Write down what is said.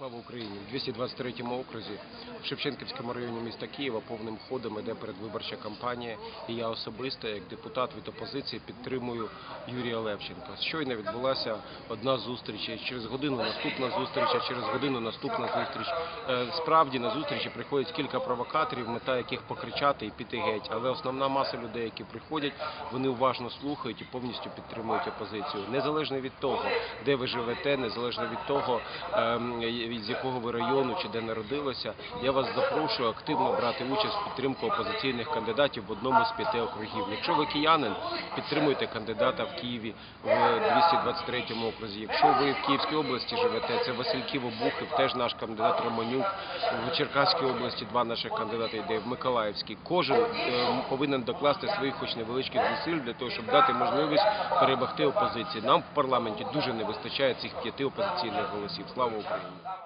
Слава Україні! В 223 окрузі в Шевченківському районі міста Києва повним ходом іде передвиборча кампанія. І я особисто, як депутат від опозиції, підтримую Юрія Левченка. Щойно відбулася одна зустріч, через годину наступна зустріч, через годину наступна зустріч. Е, Справді на зустрічі приходять кілька провокаторів, мета яких покричати і піти геть. Але основна маса людей, які приходять, вони уважно слухають і повністю підтримують опозицію. Незалежно від того, де ви живете, незалежно від того, з якого ви району чи де народилися, я вас запрошую активно брати участь в підтримку опозиційних кандидатів в одному з п'яти округів. Якщо ви киянин, підтримуйте кандидата в Києві в 223 окрузі. Якщо ви в Київській області живете, це Васильків Обухів, теж наш кандидат Романюк. В Черкаській області два наших кандидати йде в Миколаївській. Кожен е, повинен докласти своїх хоч невеличких зусиль для того, щоб дати можливість перемогти опозиції. Нам в парламенті дуже не вистачає цих п'яти опозиційних голосів. Слава Україні!